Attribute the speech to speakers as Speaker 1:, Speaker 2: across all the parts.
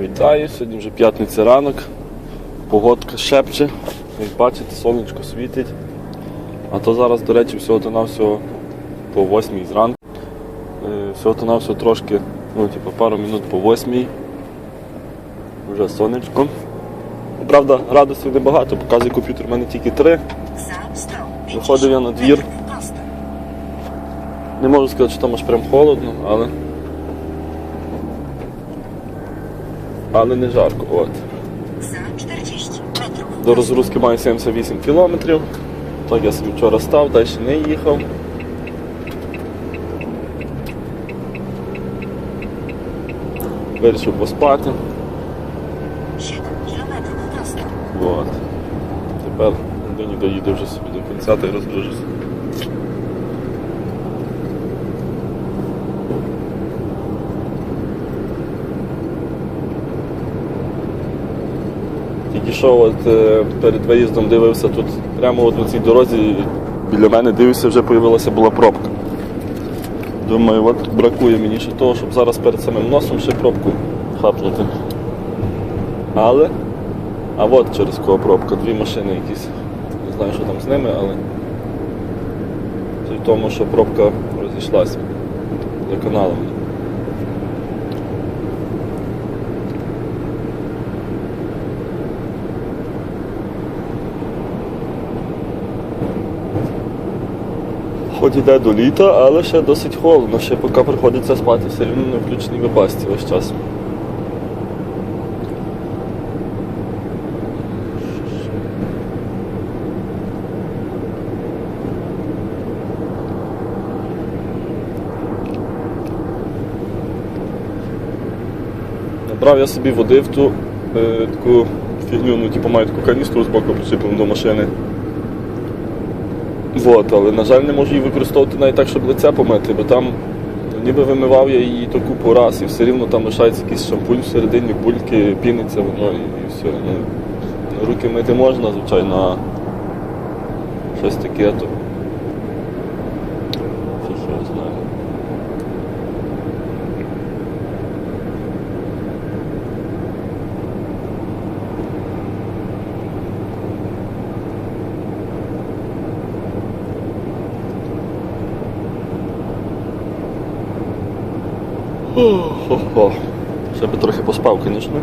Speaker 1: Вітаю, сьогодні вже п'ятниця ранок. Погодка шепче, як бачите, сонечко світить. А то зараз, до речі, всього-то навсього по 8 зранку. Е, Всього-то навсього трошки, ну, типу, пару минут по 8. Вже сонечко. Правда, градусів небагато, показує комп'ютер в мене тільки 3. Виходив я на двір. Не можу сказати, що там аж прям холодно, але. Але не жарко. От.
Speaker 2: За 40 metrów.
Speaker 1: До розгрузки маю 78 кілометрів. Так я собі вчора став, далі не їхав. Вирішив поспати.
Speaker 2: 7 km prosto.
Speaker 1: От. Тепер нині доїду вже собі до кінця та й розгружуся. Тільки от, е, перед виїздом дивився тут прямо от на цій дорозі біля мене дивився, вже з'явилася була пробка. Думаю, от бракує мені ще того, щоб зараз перед самим носом ще пробку хапнути. Але а от через кого пробка, дві машини якісь. Не знаю, що там з ними, але в тому, що пробка розійшлася за каналом. Хоч іде до літа, але ще досить холодно, ще поки приходиться спати все рівно на включеній випасті весь час. Набрав я собі води в ту е, таку фігню, ну типу маю таку каністру з боку причіплену до машини. Вот, але, на жаль, не можу її використовувати навіть так, щоб лице помити, бо там ніби вимивав я її то купу раз, і все рівно там лишається якийсь шампунь всередині, бульки, піниться воно і, і все. Ну, руки мити можна, звичайно, а щось таке, то фіг я знаю. Хо-хо. Ще би трохи поспав, звісно.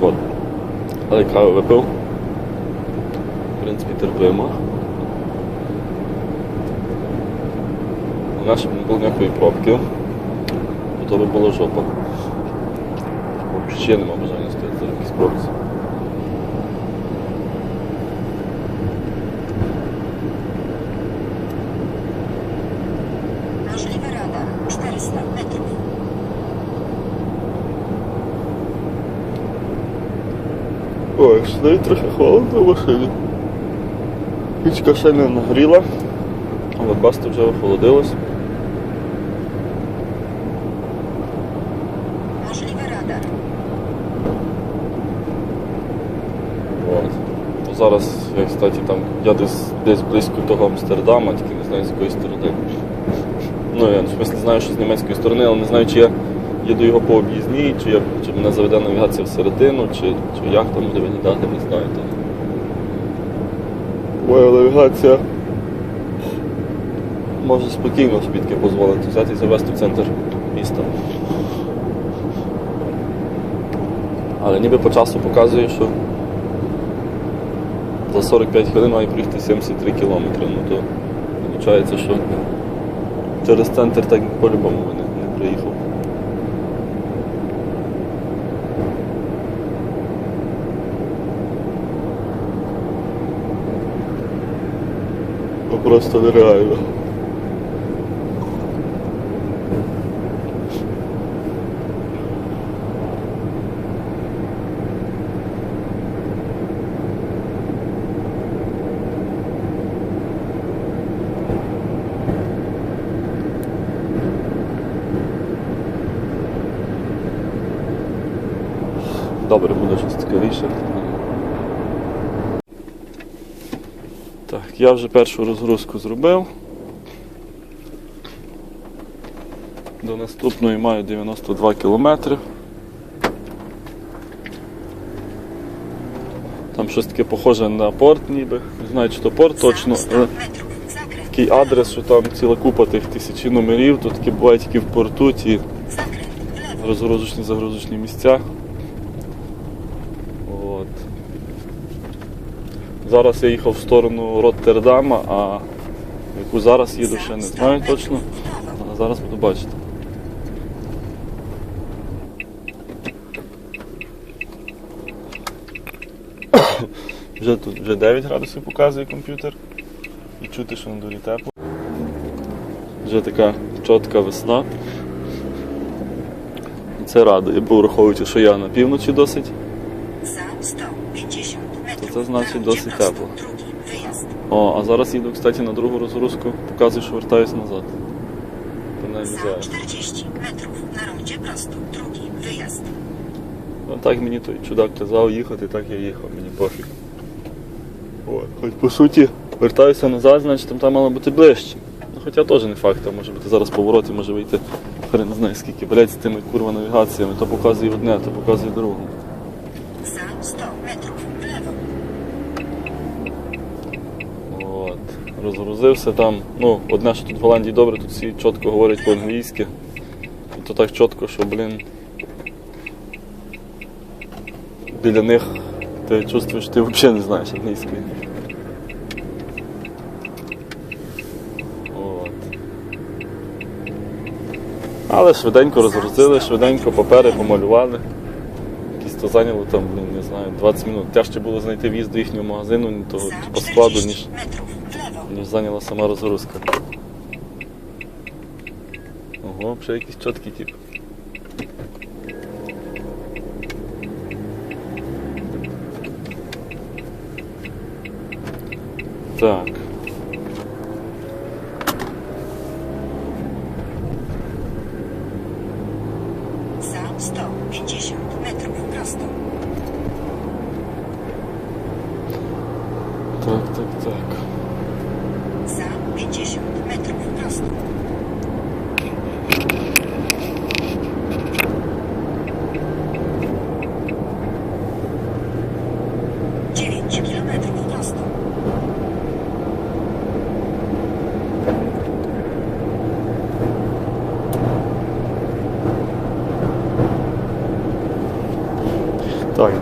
Speaker 1: От. Але каву випив. В принципі, терпимо. У нас було ніякої пробки. Бо то би було жопа. Взагалі нема бажання стояти за якісь пробці. Ой, сюди трохи холодно в машині. Пічка ще не нагріла, але баста вже охолодилась. От. Зараз, я, кстати, там, я десь, десь близько того Амстердама, тільки не знаю з якої сторони. Ну, я в смислі знаю, що з німецької сторони, але не знаю, чи я їду його по об'їзній, чи, я, чи мене заведе навігація всередину, чи, чи як там буде мені дати, не знаю. Моя навігація може спокійно собі дозволити взяти і завести в центр міста. Але ніби по часу показує, що за 45 хвилин має проїхати 73 кілометри. Ну то виходить, що через центр так по-любому не, не приїхав. Ну, Просто нереально. Добре, буде щось Так, Я вже першу розгрузку зробив. До наступної маю 92 кілометри. Там щось таке похоже на порт ніби. Не знаю, чи то порт точно. Такий адрес, що там ціла купа тих тисячі номерів, тут такі бувають тільки в порту ті розгрузочні загрузочні місця. Зараз я їхав в сторону Роттердама, а яку зараз їду, ще не знаю точно.
Speaker 2: W prawo.
Speaker 1: А зараз буду бачити. Вже тут вже 9 градусів показує комп'ютер. І чути, що на дворі тепло. Вже така чітка весна. І Це радує, бо враховуючи, що я на півночі досить.
Speaker 2: Za 150 metrów.
Speaker 1: це значить досить тепло. О, а зараз їду, кстати, на другу розгрузку, показую, що вертаюсь назад. Зараз.
Speaker 2: 40 metrów. Na rondzie prosto. Drugi wyjazd.
Speaker 1: Ну так мені той чудак казав їхати, так я їхав, мені пофіг. О, хоч по суті, вертаюся назад, значить там, там мало бути ближче. Ну, хоча теж не факт, там може бути зараз поворот і може вийти хрен знає скільки, блять, з тими курва навігаціями, то показує одне, то показує друге. Розгрузився там. Ну, одне, що тут в Голландії добре, тут всі чітко говорять по-англійськи. І то так чітко, що, блін. Біля них ти чувствуєш, що ти взагалі не знаєш англійської. Але швиденько розгрузили, швиденько папери помалювали. Якісь то зайняло там, блін, не знаю, 20 минут. Тяжче було знайти в'їзд до їхнього магазину, того
Speaker 2: Za
Speaker 1: по складу, ніж зайняла сама розгрузка. Ого, ще якийсь чіткий тип. Так.
Speaker 2: Za 150 metrów. Prosto.
Speaker 1: Так, так, так.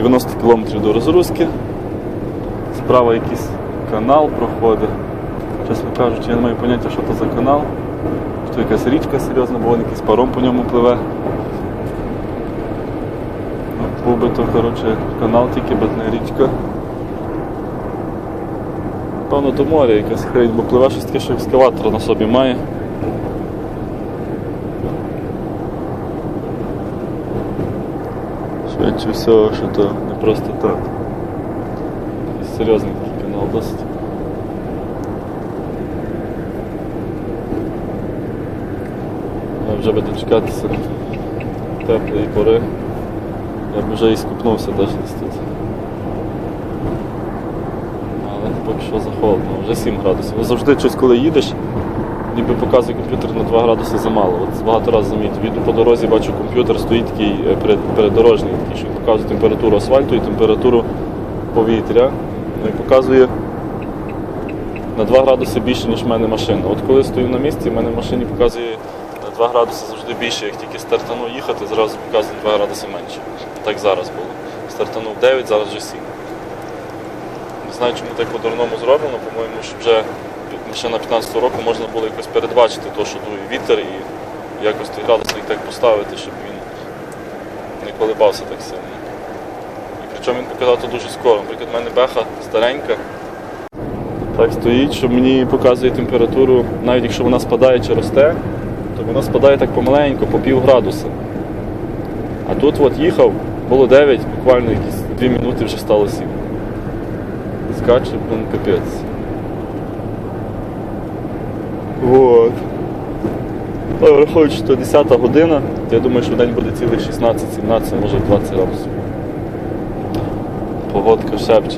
Speaker 1: 90 км до розгрузки. Справа якийсь канал проходить. Чесно кажучи, я не маю поняття, що це за канал. Що якась річка серйозна, бо якийсь паром по ньому пливе. Ну, Був би то, коротше, канал тільки, бо не річка. Певно, до моря якась хрень, бо пливе щось таке, що екскаватор на собі має. Швидше всього, що то не просто так. Якийсь серйозний такий канал досить. Вже би дочекатися теплої пори. Я б вже і скупнувся десь тут. Але поки що захолодно, вже 7 градусів. Завжди щось, коли їдеш, ніби показує комп'ютер на 2 градуси замало. От багато разів замітив. Їду по дорозі, бачу комп'ютер, стоїть такий е, передорожній, такий, що показує температуру асфальту і температуру повітря. Ну і показує на 2 градуси більше, ніж в мене машина. От коли стою на місці, в мене в машині показує на 2 градуси завжди більше. Як тільки стартану їхати, зразу показує на 2 градуси менше. Так зараз було. Стартанув 9, зараз вже 7. Не знаю, чому так по-дурному зроблено, по-моєму, що вже ще на 15 року можна було якось передбачити те, що дує вітер і якось той градусник так поставити, щоб він не колебався так сильно. І причому він показав то дуже скоро. Наприклад, в мене беха старенька. Так стоїть, що мені показує температуру, навіть якщо вона спадає чи росте, то вона спадає так помаленьку, по пів градуса. А тут от їхав, було 9, буквально якісь 2 минути вже стало 7. Скаче, блин, капець. Вот. Ну, враховуючи, що 10 година, я думаю, що в день буде цілих 16-17, може 20 градусів. Погодка шепче.